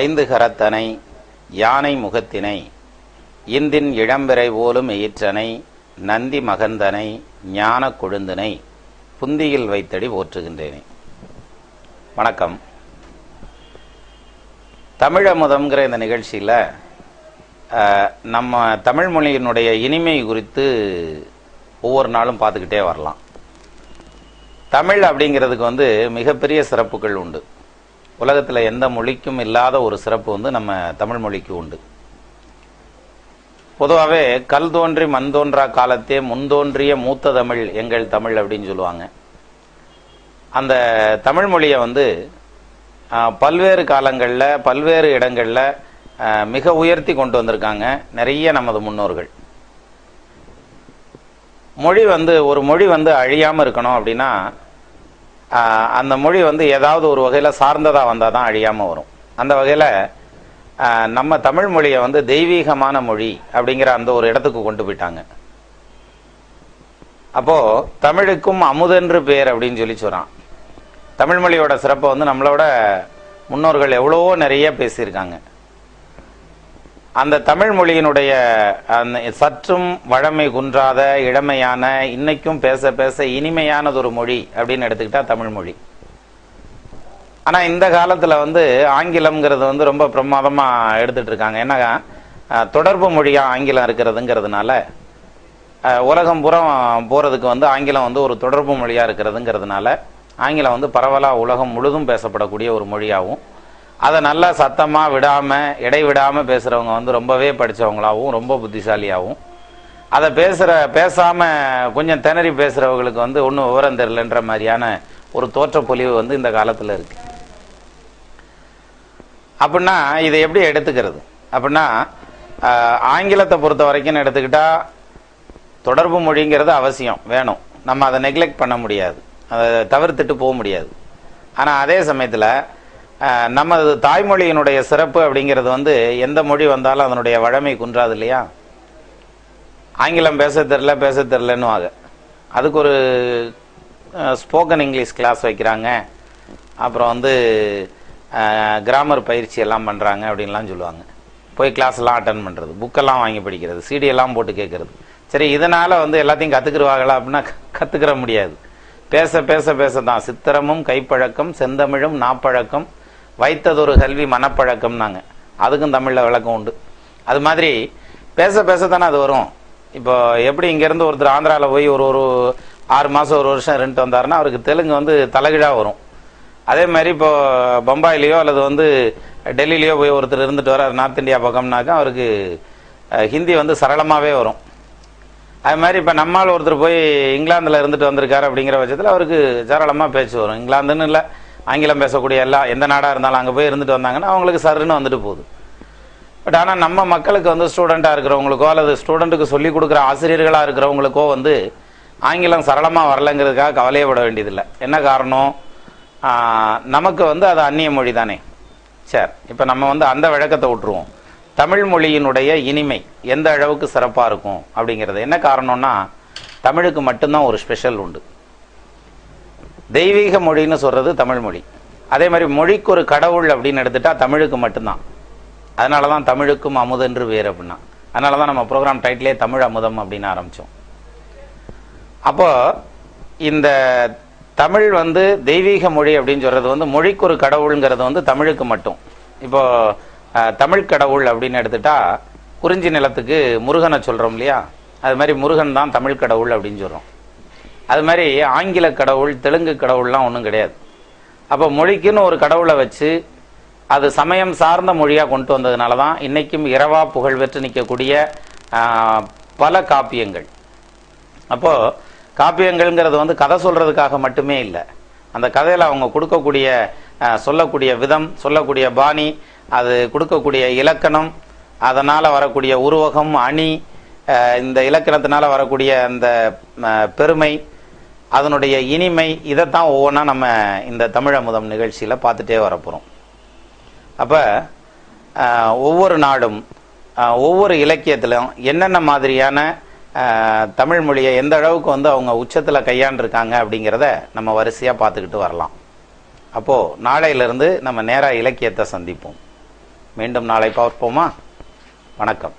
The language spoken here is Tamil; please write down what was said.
ஐந்து கரத்தனை யானை முகத்தினை இந்தின் இளம்பிறை போலும் ஈற்றனை நந்தி மகந்தனை ஞான கொழுந்தனை புந்தியில் வைத்தடி போற்றுகின்றேனே. வணக்கம். தமிழமுதம்ங்கிற இந்த நிகழ்ச்சியில் நம்ம தமிழ் மொழியினுடைய இனிமை குறித்து ஒவ்வொரு நாளும் பார்த்துக்கிட்டே வரலாம். தமிழ் அப்படிங்கிறதுக்கு வந்து மிகப்பெரிய சிறப்புகள் உண்டு. உலகத்தில் எந்த மொழிக்கும் இல்லாத ஒரு சிறப்பு வந்து நம்ம தமிழ் மொழிக்கு உண்டு. பொதுவாகவே கல் தோன்றி மண் தோன்றா காலத்தே முன்தோன்றிய மூத்த தமிழ் எங்கள் தமிழ் அப்படின்னு சொல்லுவாங்க. அந்த தமிழ் மொழியை வந்து பல்வேறு காலங்களில் பல்வேறு இடங்களில் மிக உயர்த்தி கொண்டு வந்திருக்காங்க நிறைய நமது முன்னோர்கள். மொழி வந்து ஒரு மொழி வந்து அழியாமல் இருக்கணும் அப்படின்னா அந்த மொழி வந்து ஏதாவது ஒரு வகையில் சார்ந்ததாக வந்தால் தான் அழியாமல் வரும். அந்த வகையில் நம்ம தமிழ் மொழியை வந்து தெய்வீகமான மொழி அப்படிங்கிற அந்த ஒரு இடத்துக்கு கொண்டு போயிட்டாங்க. அப்போ தமிழுக்கும் அமுதென்று பேர் அப்படின்னு சொல்லி சொல்கிறான் தமிழ் மொழியோட சிறப்பை வந்து நம்மளோட முன்னோர்கள் எவ்வளவோ நிறைய பேசியிருக்காங்க. அந்த தமிழ் மொழியினுடைய அந்த சற்றும் வழமை குன்றாத இளமையான இன்னைக்கும் பேச பேச இனிமையானது ஒரு மொழி அப்படின்னு எடுத்துக்கிட்டா தமிழ் மொழி. ஆனா இந்த காலத்துல வந்து ஆங்கிலம்ங்கிறது வந்து ரொம்ப பிரமாதமா எடுத்துட்டு இருக்காங்க ஏன்னா தொடர்பு மொழியா ஆங்கிலம் இருக்கிறதுங்கிறதுனால உலகம் புறம் போறதுக்கு வந்து ஆங்கிலம் வந்து ஒரு தொடர்பு மொழியா இருக்கிறதுங்கிறதுனால ஆங்கிலம் வந்து பரவலாக உலகம் முழுதும் பேசப்படக்கூடிய ஒரு மொழியாகவும் அதை நல்லா சத்தமா விடாம இடைவிடாம பேசுறவங்க வந்து ரொம்பவே படித்தவங்களாகவும் ரொம்ப புத்திசாலியாகவும் அதை பேசுகிற பேசாமல் கொஞ்சம் திணறி பேசுகிறவங்களுக்கு வந்து ஒன்றும் விவரம் தெரிலன்ற மாதிரியான ஒரு தோற்றப்பொலிவு வந்து இந்த காலத்தில் இருக்குது அப்படின்னா இதை எப்படி எடுத்துக்கிறது? அப்படின்னா ஆங்கிலத்தை பொறுத்த வரைக்கும் எடுத்துக்கிட்டால் தொடர்பு மொழிங்கிறது அவசியம் வேணும். நம்ம அதை நெக்லெக்ட் பண்ண முடியாது. அதை தவிர்த்துட்டு போக முடியாது. ஆனால் அதே சமயத்தில் நமது தாய்மொழியினுடைய சிறப்பு அப்படிங்கிறது வந்து எந்த மொழி வந்தாலும் அதனுடைய வழமை குன்றாது இல்லையா? ஆங்கிலம் பேச தெரில பேச தெரிலன்னு ஆக அதுக்கு ஒரு ஸ்போக்கன் இங்கிலீஷ் கிளாஸ் வைக்கிறாங்க. அப்புறம் வந்து கிராமர் பயிற்சி எல்லாம் பண்ணுறாங்க அப்படின்லாம் சொல்லுவாங்க. போய் கிளாஸ்லாம் எல்லாம் அட்டன் பண்ணுறது புக்கெல்லாம் வாங்கி படிக்கிறது. சீடியெல்லாம் போட்டு கேட்குறது. சரி இதனால் வந்து எல்லாத்தையும் கற்றுக்குருவாங்களா அப்படின்னா கற்றுக்கிற முடியாது. பேச பேச பேச தான். சித்திரமும் கைப்பழக்கம் செந்தமிழும் நாப்பழக்கம் வைத்ததொரு கல்வி மனப்பழக்கம்னாங்க. அதுக்கும் தமிழில் விளக்கம் உண்டு. அது மாதிரி பேச பேச தானே அது வரும். இப்போ எப்படி இங்கேருந்து ஒருத்தர் ஆந்திராவில் போய் ஒரு ஒரு ஆறு மாதம் ஒரு வருஷம் ரெண்டு வந்தாருன்னா அவருக்கு தெலுங்கு வந்து தலைகீழாக வரும். அதே மாதிரி இப்போ பம்பாயிலேயோ அல்லது வந்து டெல்லியிலையோ போய் ஒருத்தர் இருந்துட்டு வரார் நார்த் இந்தியா பக்கம்னாக்கா அவருக்கு ஹிந்தி வந்து சரளமாகவே வரும். அது மாதிரி இப்போ நம்மால் ஒருத்தர் போய் இங்கிலாந்தில் இருந்துட்டு வந்திருக்காரு அப்படிங்கிற பட்சத்தில் அவருக்கு சரளமாக பேச்சு வரும். இங்கிலாந்துன்னு இல்லை ஆங்கிலம் பேசக்கூடிய எல்லா எந்த நாடாக இருந்தாலும் அங்கே போய் இருந்துட்டு வந்தாங்கன்னா அவங்களுக்கு சருன்னு வந்துட்டு போகுது. பட் ஆனால் நம்ம மக்களுக்கு வந்து ஸ்டூடெண்ட்டாக இருக்கிறவங்களுக்கோ அல்லது ஸ்டூடெண்ட்டுக்கு சொல்லிக் கொடுக்குற ஆசிரியர்களாக இருக்கிறவங்களுக்கோ வந்து ஆங்கிலம் சரளமாக வரலைங்கிறதுக்காக கவலையப்பட வேண்டியதில்லை. என்ன காரணம்? நமக்கு வந்து அது அந்நிய மொழி தானே. சரி இப்போ நம்ம வந்து அந்த வழக்கத்தை விட்டுருவோம். தமிழ் மொழியினுடைய இனிமை எந்த அளவுக்கு சிறப்பாக இருக்கும் அப்படிங்கிறது. என்ன காரணம்னா தமிழுக்கு மட்டும்தான் ஒரு ஸ்பெஷல் உண்டு. தெய்வீக மொழின்னு சொல்றது தமிழ் மொழி. அதே மாதிரி மொழிக்கு ஒரு கடவுள் அப்படின்னு எடுத்துட்டா தமிழுக்கு மட்டும்தான். அதனால தான் தமிழுக்கும் அமுதன்று வேறு அப்படின்னா. அதனால தான் நம்ம ப்ரோக்ராம் டைட்டிலே தமிழ் அமுதம் அப்படின்னு ஆரம்பித்தோம் அப்போ இந்த தமிழ் வந்து தெய்வீக மொழி அப்படின்னு சொல்றது வந்து மொழிக்கு ஒரு கடவுளுங்கிறது வந்து தமிழுக்கு மட்டும். இப்போ தமிழ் கடவுள் அப்படின்னு எடுத்துட்டா குறிஞ்சி நிலத்துக்கு முருகனை சொல்றோம் இல்லையா? அது மாதிரி முருகன் தான் தமிழ் கடவுள் அப்படின்னு சொல்றோம். அது மாதிரி ஆங்கில கடவுள் தெலுங்கு கடவுள்லாம் ஒன்றும் கிடையாது. அப்போ மொழிக்குன்னு ஒரு கடவுளை வச்சு அது சமயம் சார்ந்த மொழியாக கொண்டு வந்ததுனால தான் இன்றைக்கும் இரவா புகழ் பெற்று நிற்கக்கூடிய பல காப்பியங்கள். அப்போது காப்பியங்கள்ங்கிறது வந்து கதை சொல்கிறதுக்காக மட்டுமே இல்லை. அந்த கதையில் அவங்க கொடுக்கக்கூடிய சொல்லக்கூடிய விதம் சொல்லக்கூடிய பாணி அது கொடுக்கக்கூடிய இலக்கணம் அதனால் வரக்கூடிய உருவகம் அணி இந்த இலக்கணத்தினால் வரக்கூடிய அந்த பெருமை அதனுடைய இனிமை இதைத்தான் ஒவ்வொன்றா நம்ம இந்த தமிழமுதம் நிகழ்ச்சியில் பார்த்துட்டே வரப்போகிறோம் அப்போ ஒவ்வொரு நாடும் ஒவ்வொரு இலக்கியத்திலும் என்னென்ன மாதிரியான தமிழ் மொழியை எந்த அளவுக்கு வந்து அவங்க உச்சத்தில் கையாண்டிருக்காங்க அப்படிங்கிறத நம்ம வரிசையாக பார்த்துக்கிட்டு வரலாம். அப்போது நாளையிலிருந்து நம்ம நேராக இலக்கியத்தை சந்திப்போம். மீண்டும் நாளை பார்ப்போமா? வணக்கம்.